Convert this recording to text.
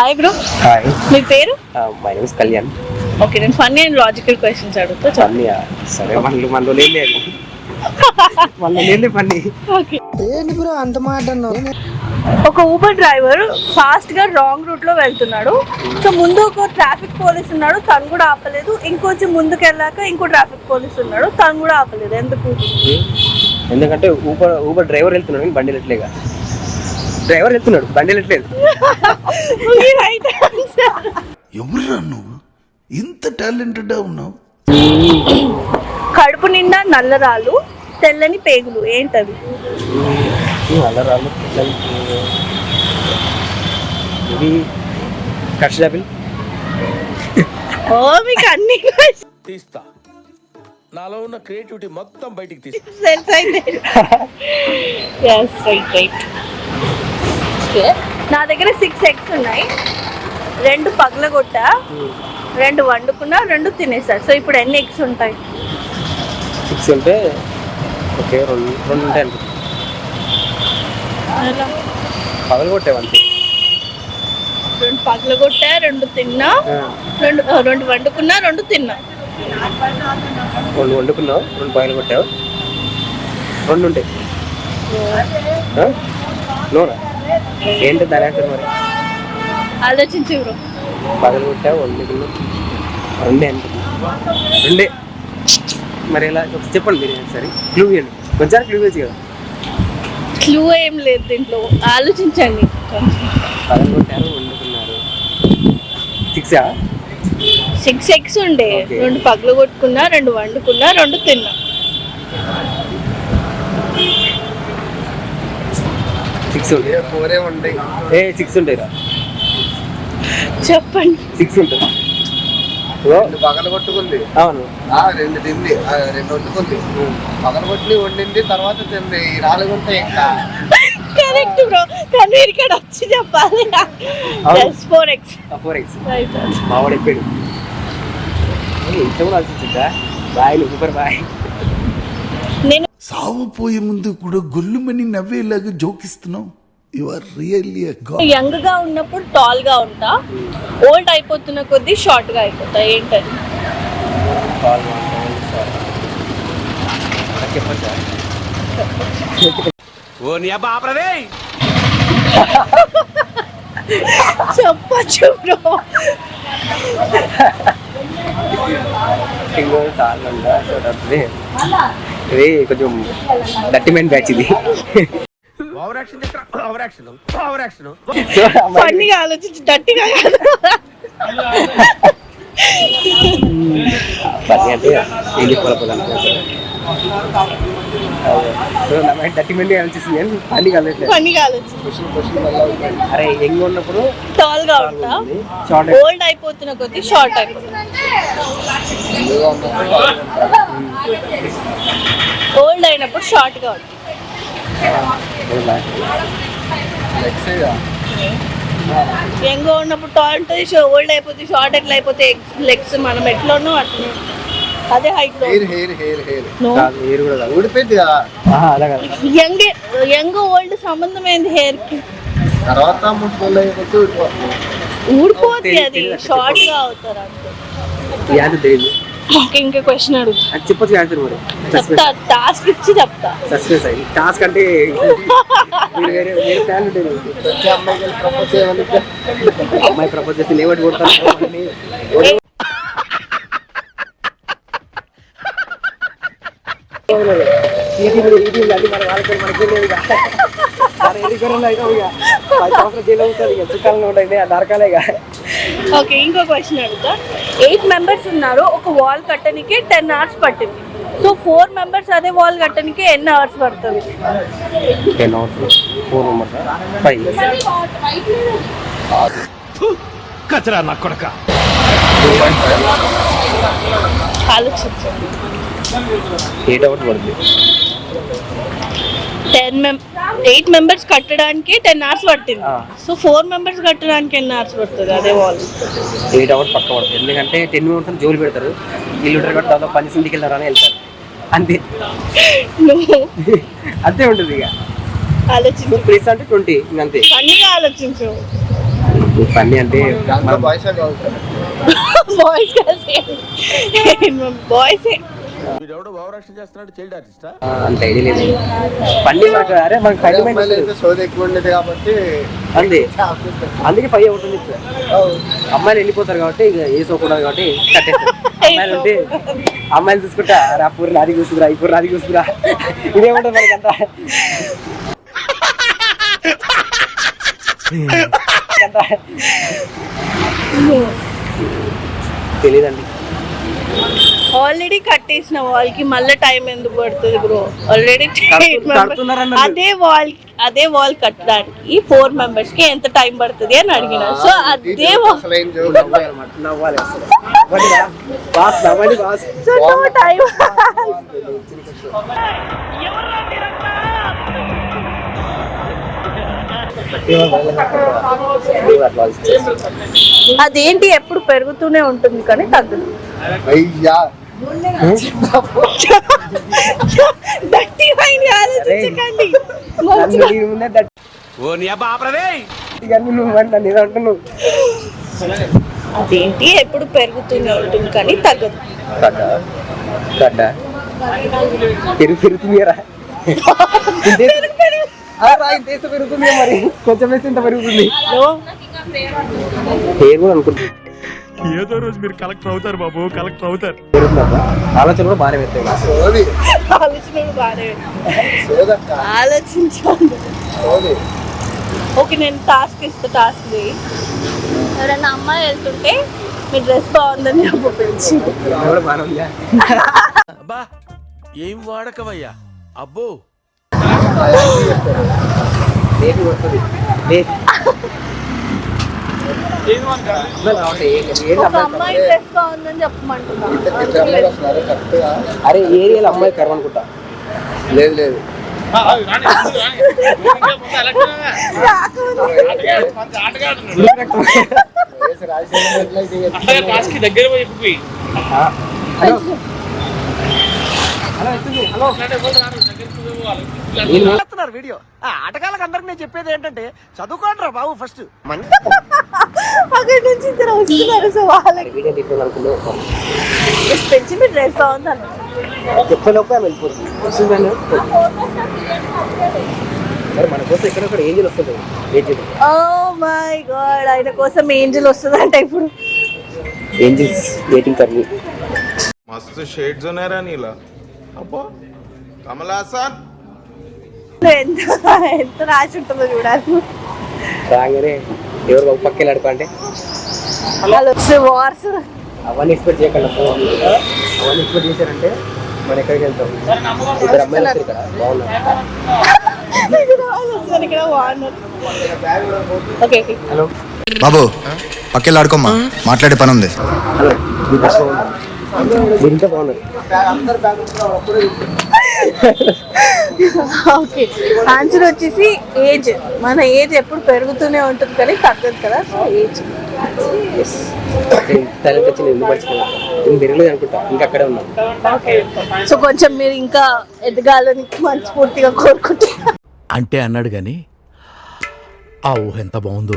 Hi bro hi మీ పేరు? My name Kalyan okay నేను ఫన్నీ అండ్ లాజికల్ క్వశ్చన్స్ అడుగుతా పన్ని సరే మనలో మనలో లేదు మనలో లేదు పన్ని ఓకే ఒక ఊబర్ డ్రైవర్ ఫాస్ట్గా రాంగ్ రూట్లో వెళ్తున్నాడు. సో ముందు ఒక ట్రాఫిక్ పోలీస్ ఉన్నాడు తను కూడా ఆపలేదు. ఇంకొంచెం ముందుకు వెళ్ళాక ఇంకో ట్రాఫిక్ పోలీస్ ఉన్నాడు తను కూడా ఆపలేదు. ఎందుకు? ఎందుకంటే ఊబర్ ఊబర్ డ్రైవర్ వెళ్తున్నాడు బండి వెళ్ళట్లేగా డ్రైవర్ వెళ్తున్నాడు బండి వెళ్ళట్లేదు. ఎవరురా నువ్వు? ఇంత టాలెంటెడ్ ఉన్నావు? కడుపు నిండా నల్లరాలు తెల్లని పేగులు ఏంటవి? రాళ్ళు పిల్లలకి ఇది కర్షాపిల్ ఓ మీకు అన్ని తీస్తా. నాలో ఉన్న క్రియేటివిటీ మొత్తం బయటికి తీస్తా. సెన్స్ అయితే రైట్ రైట్ ఓకే. నా దగ్గర సిక్స్ ఎగ్స్ ఉన్నాయి. రెండు పగలగొట్టా రెండు వండుకున్నా రెండు తినేసారు సో ఇప్పుడు ఎన్ని ఎగ్స్ ఉంటాయి? సిక్స్ ఉంటే ఓకే రెండు రెండు ఉంటాయి అనుకో పగలు కొట్టేవంతే రెండు పగలగొట్టా రెండు తిన్నా రెండు రెండు వండుకున్నా రెండు తిన్నా. రెండు వండుకున్నావు రెండు పగలు కొట్టావు రెండు ఉంటాయి? నోరా? ఏంటి దాని ఆన్సర్ మరి? ఆలోచించి బ్రో పగలు కొట్టావు వండుకున్నావు రెండే అనుకున్నా రెండే. మరి ఎలా? చెప్పండి మీరు సరే క్లూ ఇవ్వండి. కొంచెం క్లూ ఇవ్వచ్చు కదా? క్లూ ఏం లేదు దీంట్లో. ఆలోచించండి. పగలు కొట్టారు వండుకున్నారు సిక్సా సిక్స్ ఎగ్స్ ఉండే. రెండు పగలు కొట్టుకున్నా రెండు వండుకున్నా రెండు తిన్నా. సిక్స్ ఉంటాయి? ఫోరే ఉంటాయి. ఏ సిక్స్ ఉంటాయి రా చెప్పండి. సిక్స్ ఉంటాయి? పగల కొట్టుకుంది. అవును. రెండు తింది. ఆ, రెండు వండుకుంది. పగల కొట్టి వండింది తర్వాత తింది. ఈ నాలుగు ఉంటాయి ఇంకా. కరెక్ట్ బ్రో కానీ మీరు ఇక్కడ వచ్చి చెప్పాలి. Plus four X four X మావాడు ఎప్పాడు ఇంత కూడా ఆలోచించా బాయ్ సూపర్ బాయ్. నేను సావు పోయే ముందు కూడా గొల్లుమని నవ్వేలాగా జోకిస్తున్నావు? యు ఆర్ రియల్లీ యంగ్గా ఉన్నప్పుడు టాల్గా ఉంటా. ఓల్డ్ అయిపోతున్న కొద్దీ షార్ట్గా అయిపోతా. ఏంటది? చెప్పచ్చా ఓ నీ అబ్బా ఆపరదే! చెప్పచ్చు బ్రో ఇది కొంచెం డట్టిమెంట్ బ్యాచ్ ఇది. Over action over action over action so అమ్మాయి ఫన్నీగా ఆలోచించి డట్టిగా అంటే ఏది పొలపదానికి సో నా మైండ్ ఆలోచిస్తుంది కానీ పని ఆలోచించి అరే ఎంగ్ ఉన్నప్పుడు టాల్గా ఉంటా? షార్ట్ ఓల్డ్ అయిపోతున్న కొద్దీ షార్ట్ అయిపోతా ఓల్డ్ అయినప్పుడు షార్ట్గా ఉంటా యంగ్ ఉన్నప్పుడు టాల్ ఉంటుంది ఓల్డ్ అయిపోతే షార్ట్ ఎట్లా అయిపోతే లెగ్స్ మనం ఎట్లా ఉన్నాం అట్లనే. ఉంటాం. అదే హైట్లో hair hair hair hair. No. కాదు ఏరు కూడా కాదు. ఊడిపోయింది కదా? ఆహా, అలా కాదు. యంగ్ యంగ్ ఓల్డ్ సంబంధం ఏంది హెయిర్కి తర్వాత ఊడిపోతుంది. అది. షార్ట్గా అవుతారు అంతే. ఇంకా క్వశ్చన్ అడుగుతా అది చెప్పొచ్చు ఆన్సర్ మరి. చెప్తా టాస్క్ ఇచ్చి చెప్తా. సస్పెన్స్ అయ్యి. టాస్క్ అంటే మీరు వేరే వేరే ప్లాన్ ఉంటుంది మీకు. వచ్చే అమ్మాయికి ప్రపోజ్ చేయమని అమ్మాయి ప్రపోజ్ చేసి లేవటి కొడతాను. ఇది ఇది అది మన వాళ్ళకి మనకి లేదు పది సంవత్సరాలు జైలు అవుతుంది ఇక చుట్టాలను ఉంటాయి ఆ నరకాలే ఇక ఓకే ఇంకో క్వశ్చన్ అడుగుతా. ఎయిట్ మెంబర్స్ ఉన్నారు. ఒక వాల్ కట్టడానికి టెన్ అవర్స్ పట్టింది. సో ఫోర్ మెంబర్స్ అదే వాల్ కట్టడానికి ఎన్ని అవర్స్ పడుతుంది. Ten hours four members five. కచరా నా కొడక. ఆలోచించండి ఎయిట్ అవర్స్ పడుతుంది. టెన్ మెం ఎయిట్ మెంబర్స్ కట్టడానికి టెన్ అవర్స్ పట్టింది. సో ఫోర్ మెంబర్స్ కట్టడానికి ఎన్ని అవర్స్ పడుతుంది? అదే వాల్. ఎయిట్ అవర్స్ పక్క పడుతుంది. ఎందుకంటే టెన్ మినిట్స్ జోలు పెడతారు. వీళ్ళు ఉంటారు కాబట్టి దాదాపు పని సిందికి వెళ్తారు అంతే. నువ్వు అంతే ఉంటుంది ఇక. ఆలోచించు. ప్లేస్ అంటే ట్వంటీ ఇంకంతే అన్నీ ఆలోచించు. ఈ పని అంటే బాయ్స్ బాయ్స్ బాయ్సే వీడెవడో భావరక్షణ చేస్తున్నాడు చైల్డ్ ఆర్టిస్టా? ఆ, అంత ఐడియా లేదు. పని మనకు అరే మనకు ఫైవ్ అమ్మాయిలు అయితే సోది ఎక్కువ ఉండేది కాబట్టి అంది. అందుకే ఫైవ్ అవుతుంది సార్ అమ్మాయిలు వెళ్ళిపోతారు కాబట్టి ఇక వేసుకోకూడదు కాబట్టి కట్టేస్తారు అమ్మాయిలు ఉంటే అమ్మాయిలు చూసుకుంటా రా పూర్ నాది కూసుకురా ఈ పూర్ నాది కూసుకురా ఇదేముంటుంది మనకి అంతా? తెలీదండి. ఆల్రెడీ కట్టేసిన వాల్కి మళ్ళీ టైం ఎందుకు పడుతుంది బ్రో ఆల్రెడీ. అదే వాల్ అదే వాల్ కట్టడానికి ఫోర్ మెంబర్స్కి ఎంత టైం పడుతుంది అని అడిగిన. సో అదే సో నో టైం అదేంటి ఎప్పుడు పెరుగుతూనే ఉంటుంది కానీ తగ్గదు. అదేంటి ఎప్పుడు పెరుగుతూనే ఉంటుంది కానీ తగ్గదు. పెరుగు పెరుగుతుంది రా ఇంతే పెరుగుతుంది మరి. కొంచెం వేస్తే ఇంత పెరుగుతుంది. పేరు కూడా అనుకుంటుంది ఏదో రోజు మీరు కలెక్టర్ అవుతారు బాబు కలెక్టర్ అవుతారు. ఆలోచన కూడా బాగానే పెడతాయి సోది. ఆలోచనలు బాగానే ఓకే నేను టాస్క్ ఇస్తా టాస్క్ చేయి ఎవరైనా అమ్మాయి వెళ్తుంటే మీ డ్రెస్ బాగుందని పిలిచి ఏం వాడకవయ్యా అబ్బో. అమ్మాయి డ్రెస్ బాగుందని చెప్పమంటున్నా కరెక్ట్గా అరే ఏరియాలో అమ్మాయి కర్వ అనుకుంటా లేదు లేదు వయసు రాజశేఖర్ హలో హలో ఎత్తుంది చేస్తున్నారు వీడియో. ఆటగాళ్ళకి అందరికి నేను చెప్పేది ఏంటంటే చదువుకోండి రా బాబు ఫస్ట్ అక్కడి నుంచి ఇద్దరు ఇక్కడ ఒక వస్తుంది? ఏంజిల్? ఓ మై గాడ్ ఆయన కోసం ఏంజిల్ వస్తుందంట ఇప్పుడు. ఏంజిల్స్ వెయిటింగ్ ఫర్ మస్తు షేడ్స్ ఉన్నారా నీలా. అబ్బో కమలాసన్ ఎంత ఎంత రాసి ఉంటుందో చూడాలి. రాగానే ఎవరు ఒక పక్క వెళ్ళాడుకో అంటే? వార్స్ అవన్నీ ఎక్స్పెక్ట్ చేయకుండా అవన్నీ ఎక్స్పెక్ట్ చేశారంటే మనం ఎక్కడికి వెళ్తాం? ఇద్దరు అమ్మాయిలు వస్తారు ఇక్కడ బాగున్నారు? వస్తారు ఇక్కడ బాగున్నారు ఓకే ఓకే హలో బాబు పక్కెళ్ళాడుకోమ్మా మాట్లాడే పని ఉంది. బస్ బాగున్నారు. ఓకే. ఆన్సర్ వచ్చేసి ఏజ్ మన ఏజ్ ఎప్పుడు పెరుగుతూనే ఉంటుంది కానీ తగ్గదు కదా సో ఏజ్ ఎస్ టాలెంట్ వచ్చి నేను ఎందుకు మర్చిపోయాను నేను పెరగలేదు అనుకుంటా ఇంకా అక్కడే ఉన్నాను సో కొంచెం మీరు ఇంకా ఎదగాలని మనస్ఫూర్తిగా అంటే అన్నాడు గాని ఆ ఊహ ఎంత బాగుందో.